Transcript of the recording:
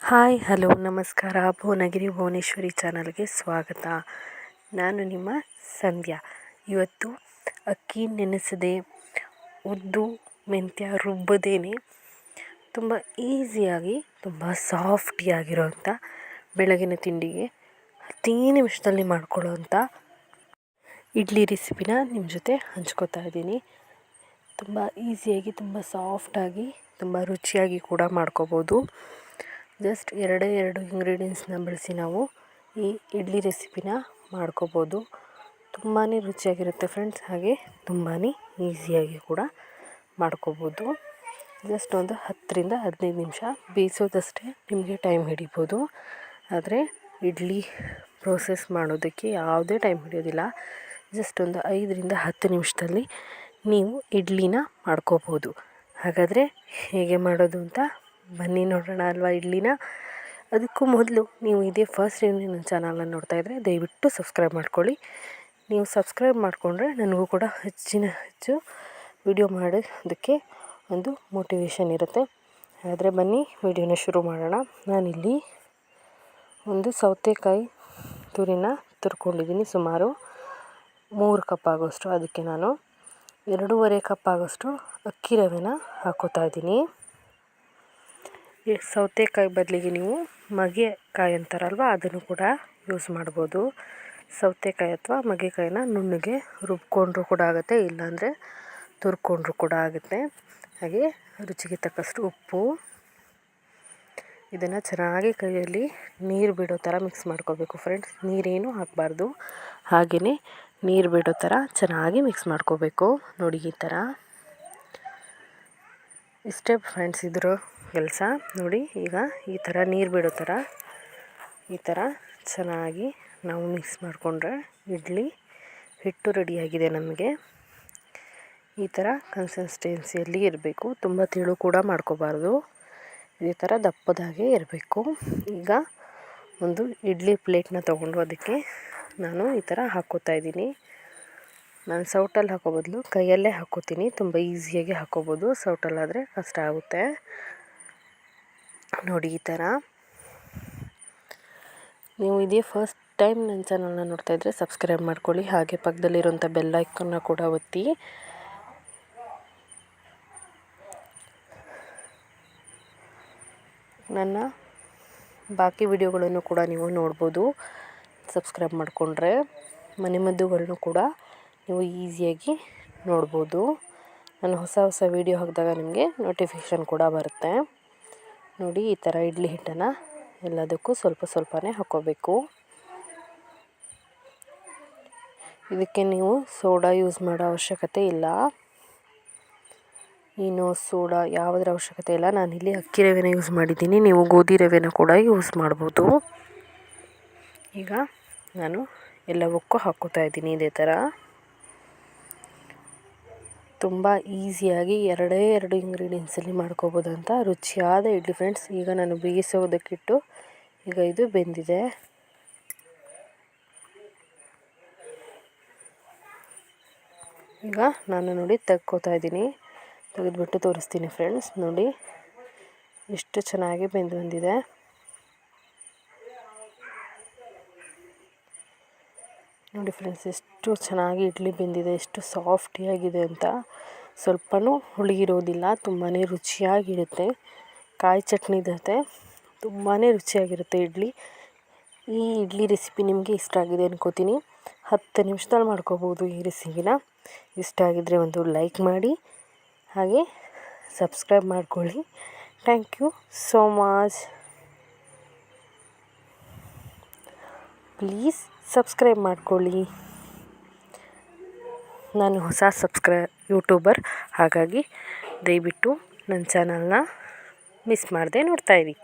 Hi, hello, ನಮಸ್ಕಾರ. ಭುವನಗಿರಿ ಭುವನೇಶ್ವರಿ ಚಾನಲ್ಗೆ ಸ್ವಾಗತ. ನಾನು ನಿಮ್ಮ ಸಂಧ್ಯಾ. ಇವತ್ತು ಅಕ್ಕಿ ನೆನೆಸದೆ, ಉದ್ದು, ಮೆಂತ್ಯ ರುಬ್ಬದೇನೆ ತುಂಬ ಈಸಿಯಾಗಿ, ತುಂಬ ಸಾಫ್ಟಿಯಾಗಿರೋವಂಥ ಬೆಳಗಿನ ತಿಂಡಿಗೆ ಹತ್ತೇ ನಿಮಿಷದಲ್ಲಿ ಮಾಡ್ಕೊಳ್ಳೋವಂಥ ಇಡ್ಲಿ ರೆಸಿಪಿನ ನಿಮ್ಮ ಜೊತೆ ಹಂಚ್ಕೋತಾ ಇದ್ದೀನಿ. ತುಂಬ ಈಸಿಯಾಗಿ, ತುಂಬ ಸಾಫ್ಟಾಗಿ, ತುಂಬ ರುಚಿಯಾಗಿ ಕೂಡ ಮಾಡ್ಕೋಬೋದು. ಜಸ್ಟ್ ಎರಡೇ ಎರಡು ಇಂಗ್ರೀಡಿಯೆಂಟ್ಸ್ನ ಬಳಸಿ ನಾವು ಈ ಇಡ್ಲಿ ರೆಸಿಪಿನ ಮಾಡ್ಕೋಬೋದು. ತುಂಬಾ ರುಚಿಯಾಗಿರುತ್ತೆ ಫ್ರೆಂಡ್ಸ್, ಹಾಗೆ ತುಂಬಾ ಈಸಿಯಾಗಿ ಕೂಡ ಮಾಡ್ಕೋಬೋದು. ಜಸ್ಟ್ ಒಂದು ಹತ್ತರಿಂದ ಹದಿನೈದು ನಿಮಿಷ ಬೇಯಿಸೋದಷ್ಟೇ ನಿಮಗೆ ಟೈಮ್ ಹಿಡಿಬೋದು. ಆದರೆ ಇಡ್ಲಿ ಪ್ರೋಸೆಸ್ ಮಾಡೋದಕ್ಕೆ ಯಾವುದೇ ಟೈಮ್ ಹಿಡಿಯೋದಿಲ್ಲ. ಜಸ್ಟ್ ಒಂದು ಐದರಿಂದ ಹತ್ತು ನಿಮಿಷದಲ್ಲಿ ನೀವು ಇಡ್ಲಿನ ಮಾಡ್ಕೋಬೋದು. ಹಾಗಾದರೆ ಹೇಗೆ ಮಾಡೋದು ಅಂತ ಬನ್ನಿ ನೋಡೋಣ ಅಲ್ವಾ ಇಡ್ಲಿನ. ಅದಕ್ಕೂ ಮೊದಲು ನೀವು ಇದೇ ಫಸ್ಟ್ ಟೈಮ್ ನನ್ನ ಚಾನಲನ್ನು ನೋಡ್ತಾ ಇದ್ದರೆ ದಯವಿಟ್ಟು ಸಬ್ಸ್ಕ್ರೈಬ್ ಮಾಡ್ಕೊಳ್ಳಿ. ನೀವು ಸಬ್ಸ್ಕ್ರೈಬ್ ಮಾಡಿಕೊಂಡ್ರೆ ನನಗೂ ಕೂಡ ಹೆಚ್ಚಿನ ಹೆಚ್ಚು ವಿಡಿಯೋ ಮಾಡೋದಕ್ಕೆ ಒಂದು ಮೋಟಿವೇಶನ್ ಇರುತ್ತೆ. ಆದರೆ ಬನ್ನಿ ವಿಡಿಯೋನ ಶುರು ಮಾಡೋಣ. ನಾನಿಲ್ಲಿ ಒಂದು ಸೌತೆಕಾಯಿ ತುರಿನ ತುರ್ಕೊಂಡಿದ್ದೀನಿ ಸುಮಾರು ಮೂರು ಕಪ್ ಆಗೋಷ್ಟು. ಅದಕ್ಕೆ ನಾನು ಎರಡೂವರೆ ಕಪ್ ಆಗೋಷ್ಟು ಅಕ್ಕಿ ರವೆನ ಹಾಕೋತಾ ಇದ್ದೀನಿ. ಸೌತೆಕಾಯಿ ಬದಲಿಗೆ ನೀವು ಮಗೆಕಾಯಿ ಅಂತಾರಲ್ವ, ಅದನ್ನು ಕೂಡ ಯೂಸ್ ಮಾಡ್ಬೋದು. ಸೌತೆಕಾಯಿ ಅಥವಾ ಮಗೆಕಾಯಿನ ನುಣ್ಣಗೆ ರುಬ್ಕೊಂಡ್ರೂ ಕೂಡ ಆಗುತ್ತೆ, ಇಲ್ಲಾಂದರೆ ತುರ್ಕೊಂಡ್ರೂ ಕೂಡ ಆಗುತ್ತೆ. ಹಾಗೆ ರುಚಿಗೆ ತಕ್ಕಷ್ಟು ಉಪ್ಪು. ಇದನ್ನು ಚೆನ್ನಾಗಿ ಕೈಯಲ್ಲಿ ನೀರು ಬಿಡೋ ಥರ ಮಿಕ್ಸ್ ಮಾಡ್ಕೋಬೇಕು ಫ್ರೆಂಡ್ಸ್ ನೀರೇನು ಹಾಕಬಾರ್ದು. ಹಾಗೆಯೇ ನೀರು ಬಿಡೋ ಥರ ಚೆನ್ನಾಗಿ ಮಿಕ್ಸ್ ಮಾಡ್ಕೋಬೇಕು. ನೋಡಿ ಈ ಥರ ಇಷ್ಟೇ ಫ್ರೆಂಡ್ಸ್ ಇದ್ರ ಕೆಲಸ ನೋಡಿ ಈಗ ಈ ಥರ ನೀರು ಬಿಡೋ ಥರ ಈ ಥರ ಚೆನ್ನಾಗಿ ನಾವು ಮಿಕ್ಸ್ ಮಾಡಿಕೊಂಡ್ರೆ ಇಡ್ಲಿ ಹಿಟ್ಟು ರೆಡಿಯಾಗಿದೆ ನಮಗೆ. ಈ ಥರ ಕನ್ಸಿಸ್ಟೆನ್ಸಿಯಲ್ಲಿ ಇರಬೇಕು. ತುಂಬ ತಿಳು ಕೂಡ ಮಾಡ್ಕೋಬಾರ್ದು. ಈ ಥರ ದಪ್ಪದಾಗೆ ಇರಬೇಕು. ಈಗ ಒಂದು ಇಡ್ಲಿ ಪ್ಲೇಟ್ನ ತೊಗೊಂಡು ಅದಕ್ಕೆ ನಾನು ಈ ಥರ ಹಾಕ್ಕೋತಾ ಇದ್ದೀನಿ. ನಾನು ಸೌಟಲ್ಲಿ ಹಾಕೋ ಬದಲು ಕೈಯಲ್ಲೇ ಹಾಕೋತೀನಿ. ತುಂಬ ಈಸಿಯಾಗಿ ಹಾಕೋಬೋದು. ಸೌಟಲ್ಲಾದರೆ ಕಷ್ಟ ಆಗುತ್ತೆ. ನೋಡಿ ಈ ಥರ. ನೀವು ಇದೇ ಫಸ್ಟ್ ಟೈಮ್ ನನ್ನ ಚಾನಲ್ನ ನೋಡ್ತಾ ಇದ್ದರೆ ಸಬ್ಸ್ಕ್ರೈಬ್ ಮಾಡ್ಕೊಳ್ಳಿ. ಹಾಗೆ ಪಕ್ಕದಲ್ಲಿರುವಂಥ ಬೆಲ್ ಐಕನ್ನ ಕೂಡ ಒತ್ತಿ. ನನ್ನ ಬಾಕಿ ವಿಡಿಯೋಗಳನ್ನು ಕೂಡ ನೀವು ನೋಡ್ಬೋದು. ಸಬ್ಸ್ಕ್ರೈಬ್ ಮಾಡಿಕೊಂಡ್ರೆ ಮನೆಮದ್ದುಗಳನ್ನು ಕೂಡ ನೀವು ಈಸಿಯಾಗಿ ನೋಡ್ಬೋದು. ನಾನು ಹೊಸ ಹೊಸ ವೀಡಿಯೋ ಹಾಕಿದಾಗ ನಿಮಗೆ ನೋಟಿಫಿಕೇಷನ್ ಕೂಡ ಬರುತ್ತೆ. ನೋಡಿ, ಈ ಥರ ಇಡ್ಲಿ ಹಿಟ್ಟನ್ನು ಎಲ್ಲದಕ್ಕೂ ಸ್ವಲ್ಪ ಸ್ವಲ್ಪನೇ ಹಾಕ್ಕೋಬೇಕು ಇದಕ್ಕೆ ನೀವು ಸೋಡಾ ಯೂಸ್ ಮಾಡೋ ಅವಶ್ಯಕತೆ ಇಲ್ಲ. ಇನ್ನು ಸೋಡಾ ಯಾವುದರ ಅವಶ್ಯಕತೆ ಇಲ್ಲ. ನಾನು ಇಲ್ಲಿ ಅಕ್ಕಿ ರವೆನ ಯೂಸ್ ಮಾಡಿದ್ದೀನಿ. ನೀವು ಗೋಧಿ ರವೆನ ಕೂಡ ಯೂಸ್ ಮಾಡ್ಬೋದು. ಈಗ ನಾನು ಎಲ್ಲವಕ್ಕೂ ಹಾಕೋತಾ ಇದ್ದೀನಿ ಇದೇ ಥರ ತುಂಬ ಈಸಿಯಾಗಿ ಎರಡೇ ಎರಡು ಇಂಗ್ರೀಡಿಯೆಂಟ್ಸಲ್ಲಿ ಮಾಡ್ಕೋಬೋದಂತ ರುಚಿಯಾದ ಇಡ್ಲಿ ಫ್ರೆಂಡ್ಸ್. ಈಗ ನಾನು ಬೇಯಿಸೋದಕ್ಕಿಟ್ಟು ಈಗ ಇದು ಬೆಂದಿದೆ. ಈಗ ನಾನು ನೋಡಿ ತೆಗ್ಕೋತಾ ಇದ್ದೀನಿ. ತೆಗೆದುಬಿಟ್ಟು ತೋರಿಸ್ತೀನಿ ಫ್ರೆಂಡ್ಸ್. ನೋಡಿ, ಎಷ್ಟು ಚೆನ್ನಾಗಿ ಬೆಂದು ಬಂದಿದೆ. ನೋಡಿ ಫ್ರೆಂಡ್ಸ್ ಎಷ್ಟು ಚೆನ್ನಾಗಿ ಇಡ್ಲಿ ಬೆಂದಿದೆ, ಎಷ್ಟು ಸಾಫ್ಟಿಯಾಗಿದೆ ಅಂತ. ಸ್ವಲ್ಪನೂ ಹುಳಿ ಇರೋದಿಲ್ಲ ತುಂಬಾ ರುಚಿಯಾಗಿರುತ್ತೆ. ಕಾಯಿ ಚಟ್ನಿ ಜೊತೆ ತುಂಬಾ ರುಚಿಯಾಗಿರುತ್ತೆ ಇಡ್ಲಿ. ಈ ಇಡ್ಲಿ ರೆಸಿಪಿ ನಿಮಗೆ ಇಷ್ಟ ಆಗಿದೆ ಅನ್ಕೋತೀನಿ. ಹತ್ತು ನಿಮಿಷದಲ್ಲಿ ಮಾಡ್ಕೋಬೋದು ಈ ರೆಸಿಪಿನ ಇಷ್ಟ ಆಗಿದ್ದರೆ ಒಂದು ಲೈಕ್ ಮಾಡಿ. ಹಾಗೆ ಸಬ್ಸ್ಕ್ರೈಬ್ ಮಾಡ್ಕೊಳ್ಳಿ. Thank you so much please subscribe ಮಾಡ್ಕೊಳ್ಳಿ. ನಾನು ಹೊಸ ಸಬ್ಸ್ಕ್ರೈ, ಯೂಟ್ಯೂಬರ್. ಹಾಗಾಗಿ ದಯವಿಟ್ಟು ನನ್ನ ಚಾನಲ್ನ ಮಿಸ್ ಮಾಡದೆ ನೋಡ್ತಾ ಇರಿ.